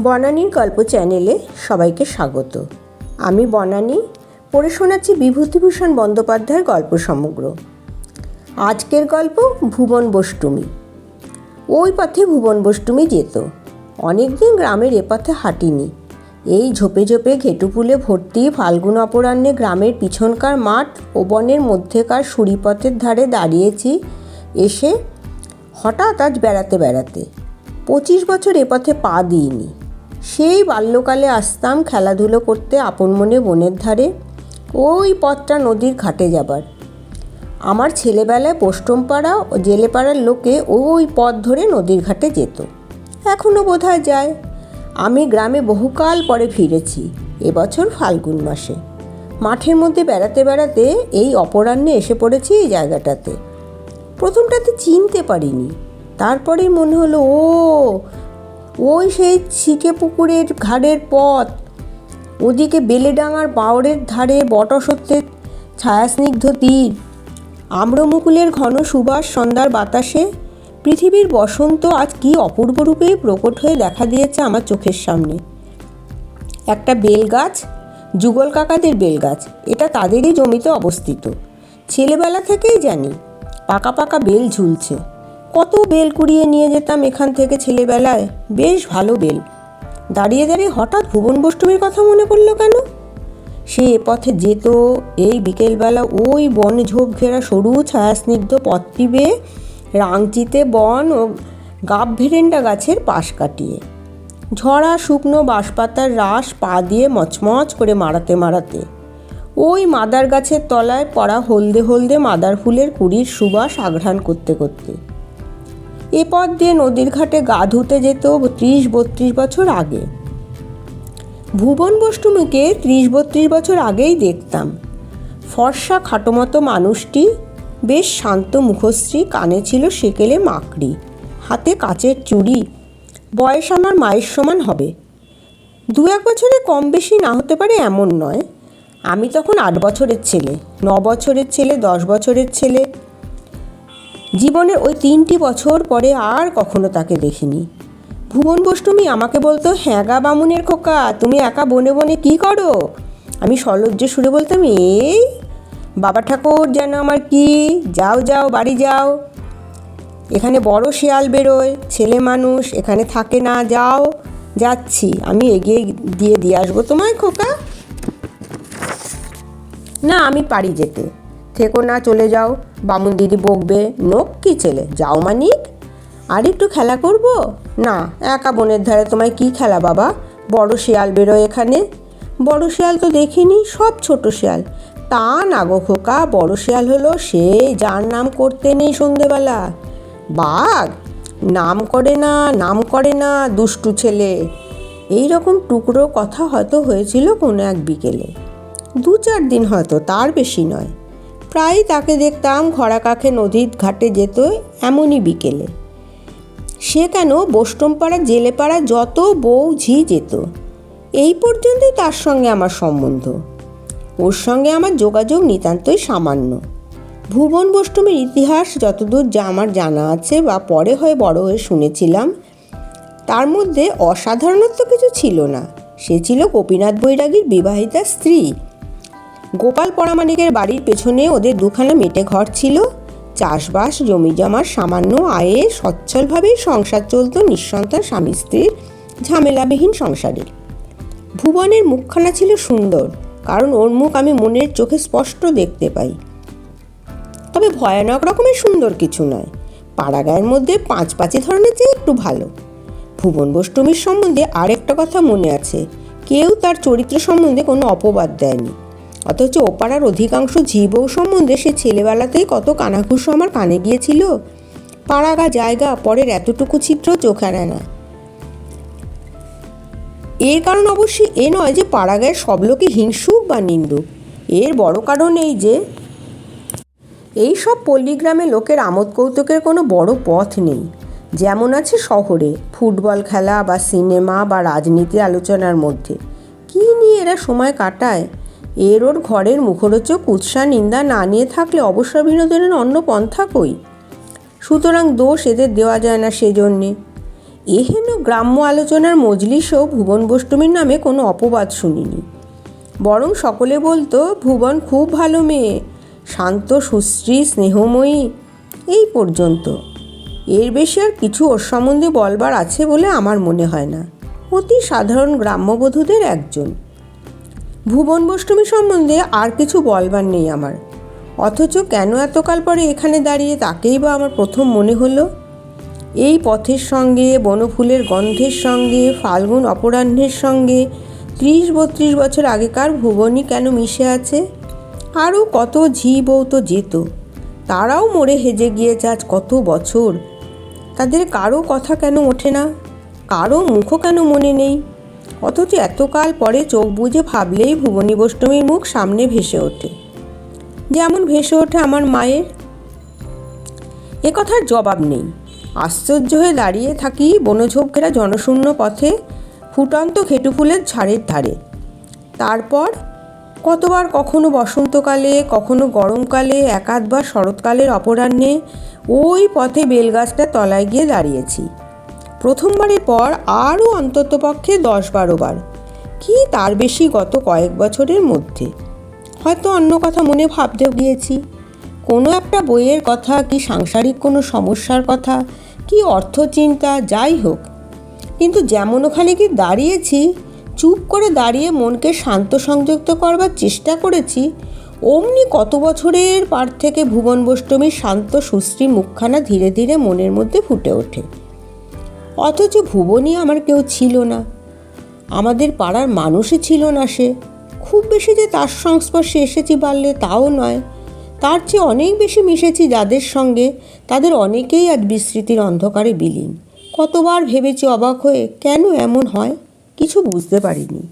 বনানীর গল্প চ্যানেলে সবাইকে স্বাগত। আমি বনানী, পড়ে শোনাচ্ছি বিভূতিভূষণ বন্দ্যোপাধ্যায়ের গল্প সমগ্র। আজকের গল্প ভুবন বষ্টমী। ওই পথে ভুবন বষ্টমী যেত। অনেকদিন গ্রামের এ পথে হাঁটিনি। এই ঝোপে ঝোপে ঘেটুপুলে ভর্তি ফাল্গুন অপরাহ্নে গ্রামের পিছনকার মাঠ ও বনের মধ্যেকার সুড়িপথের ধারে দাঁড়িয়েছি এসে হঠাৎ আজ বেড়াতে বেড়াতে। পঁচিশ বছর এ পথে পা দিইনি। সেই বাল্যকালে আসতাম খেলাধুলো করতে আপন মনে বনের ধারে, ওই পথটা নদীর ঘাটে যাবার। আমার ছেলেবেলায় পোষ্টমপাড়া ও জেলেপাড়ার লোকে ওই পথ ধরে নদীর ঘাটে যেত। এখনও বোধহয় যায়। আমি গ্রামে বহুকাল পরে ফিরেছি এবছর ফাল্গুন মাসে। মাঠের মধ্যে বেড়াতে বেড়াতে এই অপরাহ্নে এসে পড়েছি এই জায়গাটাতে। প্রথমটাতে চিনতে পারিনি তারপরে মনে হলো, ও ওই সেই ছিকে পুকুরের ঘাড়ের পথ। ওদিকে বেলেডাঙার বাওড়ের ধারে বটসত্যের ছায়াস্নিগ্ধ তীর। আম্রমুকুলের ঘন সুবাস সন্ধ্যার বাতাসে পৃথিবীর বসন্ত আজ কি অপূর্ব রূপে প্রকট হয়ে দেখা দিয়েছে আমার চোখের সামনে। একটা বেলগাছ, যুগল কাকাদের বেলগাছ, এটা তাদেরই জমিতে অবস্থিত। ছেলেবেলা থেকেই জানি, পাকা পাকা বেল ঝুলছে। কত বেল কুড়িয়ে নিয়ে যেতাম এখান থেকে ছেলেবেলায়। বেশ ভালো বেল। দাঁড়িয়ে দাঁড়িয়ে হঠাৎ ভুবন বষ্টমীর কথা মনে পড়ল কেন? সে এ পথে যেত, এই বিকেলবেলা ওই বন ঝোপ ঘেরা সরু ছায়াস্নিগ্ধ পথটি বেয়ে রাংচিতে বন ও গাব ভেরেন্ডা গাছের পাশ কাটিয়ে। ঝরা শুকনো বাঁশপাতার রাস পা দিয়ে মচমচ করে মারাতে মারাতে ওই মাদার গাছের তলায় পড়া হলদে হলদে মাদার ফুলের কুড়ির সুবাস আঘ্রাণ করতে করতে। এ পথ দিয়ে নদীর ঘাটে গা ধুতে যেত ত্রিশ বত্রিশ বছর আগে। ভুবন বষ্টমীকে ত্রিশ বত্রিশ বছর আগেই দেখতাম। ফর্সা খাটোমতো মানুষটি বেশ শান্ত মুখশ্রী, কানে ছিল সেকেলে মাকড়ি, হাতে কাচের চুড়ি, বয়স আমার মায়ের সমান হবে। দু এক বছরে কম বেশি না হতে পারে এমন নয়। আমি তখন আট বছরের ছেলে, ন বছরের ছেলে, দশ বছরের ছেলে জীবনের ওই তিনটি বছর পরে আর কখনো তাকে দেখিনি। ভুবন বষ্টমী আমাকে বলতো হ্যাঁ গা বামুনের খোকা, তুমি একা বনে বনে কি করো? আমি সলজ্জ সুরে বলতাম, এই, বাবা ঠাকুর যেন আমার কি, যাও যাও, বাড়ি যাও। এখানে বড় শেয়াল বেরোয়, ছেলে মানুষ, এখানে থাকে না, যাও, যাচ্ছি, আমি এগিয়ে দিয়ে দিয়ে আসব তোমায় খোকা। না, আমি পারি যেতে। থেকো না, চলে যাও। বামুন দিদি বকবে, নোক কি ছেলে? যাও মানিক আর একটু খেলা করব? না, একা বনের ধারে তোমায় কি খেলা বাবা? বড় শিয়াল বেরোয় এখানে। বড় শিয়াল তো দেখিনি, সব ছোট শিয়াল। তা না গো খোকা, বড় শিয়াল হলো সে যার নাম করতে নেই সন্ধেবেলা। বাঘ, নাম করে না, নাম করে না, দুষ্টু ছেলে। এই রকম টুকরো কথা হয়তো হয়েছিল কোনো এক বিকেলে। দু চার দিন হয়তো, তার বেশি নয়। প্রায়ই তাকে দেখতাম ঘোড়া কাখে নদীর ঘাটে যেত এমনই বিকেলে। সে কেন বোষ্টমপাড়া জেলেপাড়া যত বউ ঝি যেত, এই পর্যন্তই তার সঙ্গে আমার সম্বন্ধ। ওর সঙ্গে আমার যোগাযোগ নিতান্তই সামান্য। ভুবন বষ্টমীর ইতিহাস যতদূর যা আমার জানা আছে বা পরে হয়ে বড় হয়ে শুনেছিলাম, তার মধ্যে অসাধারণত্ব কিছু ছিল না। সে ছিল গোপীনাথ বৈরাগীর বিবাহিতা স্ত্রী। গোপাল পরামানিকের বাড়ির পেছনে ওদের দুখানা মেটে ঘর ছিল। চাষবাস জমি জমার সামান্য আয়ে সচ্ছলভাবেই সংসার চলত নিঃসন্তান স্বামী স্ত্রীর ঝামেলাবিহীন সংসারের ভুবনের মুখখানা ছিল সুন্দর, কারণ ওর মুখ আমি মনের চোখে স্পষ্ট দেখতে পাই। তবে ভয়ানক রকমের সুন্দর কিছু নয়, পাড়াগায়ের মধ্যে পাঁচ পাঁচে ধরনের চেয়ে একটু ভালো। ভুবন বষ্টমীর সম্বন্ধে আরেকটা কথা মনে আছে, কেউ তার চরিত্র সম্বন্ধে কোনো অপবাদ দেয়নি। অথচ ওপাড়ার অধিকাংশ জীবও সম্বন্ধে সে ছেলেবেলাতেই কত কানাঘুষো আমার কানে গিয়েছিল। পাড়াগা জায়গা পরের এতটুকু ছিদ্র চোখ এড়ায় না। এর কারণ অবশ্যই এ নয় যে পাড়াগায়ের সব লোকই হিংসুক বা নিন্দুক। এর বড় কারণ এই যে, এই সব পল্লীগ্রামে লোকের আমোদ কৌতুকের কোনো বড় পথ নেই। যেমন আছে শহরে ফুটবল খেলা বা সিনেমা বা রাজনীতি আলোচনার মধ্যে। কী নিয়ে এরা সময় কাটায়? এর ওর ঘরের মুখরোচক উৎসাহ, নিন্দা না নিয়ে থাকলে অবসর বিনোদনের অন্য পন্থা কই? সুতরাং দোষ এদের দেওয়া যায় না সেজন্যে। এহেন গ্রাম্য আলোচনার মজলিসও ভুবন বষ্টমীর নামে কোনো অপবাদ শুনিনি। বরং সকলে বলতো, ভুবন খুব ভালো মেয়ে, শান্ত, সুশ্রী, স্নেহময়ী, এই পর্যন্ত। এর বেশি আর কিছু ওর সম্বন্ধে বলবার আছে বলে আমার মনে হয় না। অতি সাধারণ গ্রাম্যবধূদের একজন। ভুবন বষ্টমী সম্বন্ধে আর কিছু বলবার নেই আমার। অথচ কেন এতকাল পরে এখানে দাঁড়িয়ে তাকেই বা আমার প্রথম মনে হলো? এই পথের সঙ্গে, বনফুলের গন্ধের সঙ্গে, ফাল্গুন অপরাহ্নের সঙ্গে ত্রিশ বত্রিশ বছর আগেকার ভুবনই কেন মিশে আছে? আরও কত ঝি বউ তো যেত। তারাও মরে হেজে গিয়েছে আজ কত বছর। তাদের কারও কথা কেন ওঠে না? কারও মুখও কেন মনে নেই? অথচ এতকাল পরে চোখ বুজে ভাবলেই ভুবনী বৈষ্ণবীর মুখ সামনে ভেসে ওঠে। যেমন ভেসে ওঠে আমার মায়ের। এ কথার জবাব নেই। আশ্চর্য হয়ে দাঁড়িয়ে থাকি বনঝোপ ঘেরা জনশূন্য পথে, ফুটন্ত খেটু ফুলের ঝাড়ের ধারে। তারপর কতবার কখনো বসন্তকালে, কখনো গরমকালে, একাধবার শরৎকালের অপরাহ্নে ওই পথে বেলগাছটার তলায় গিয়ে দাঁড়িয়েছি। প্রথমবারের পর আরও অন্ততপক্ষে দশ বারো। বার কি তার বেশি গত কয়েক বছরের মধ্যে? হয়তো অন্য কথা মনে ভাবতে গিয়েছি। কোনো একটা বইয়ের কথা, কি সাংসারিক কোনো সমস্যার কথা, কি অর্থচিন্তা, যাই হোক। কিন্তু যেমন ওখানে কি দাঁড়িয়েছি, চুপ করে দাঁড়িয়ে মনকে শান্ত সংযুক্ত করবার চেষ্টা করেছি, অমনি কত বছরের পার থেকে ভুবন বৈষ্ণবীর শান্ত সুশ্রী মুখখানা ধীরে ধীরে মনের মধ্যে ফুটে ওঠে। অথচ ভুবনই আমার কেউ ছিল না। আমাদের পাড়ার মানুষই ছিল না সে। খুব বেশি যে তার সংস্পর্শে এসেছি পারলে তাও নয়। তার চেয়ে অনেক বেশি মিশেছি যাদের সঙ্গে তাদের অনেকেই আজ বিস্মৃতির অন্ধকারে বিলীন। কতবার ভেবেছি অবাক হয়ে কেন এমন হয়, কিছু বুঝতে পারিনি।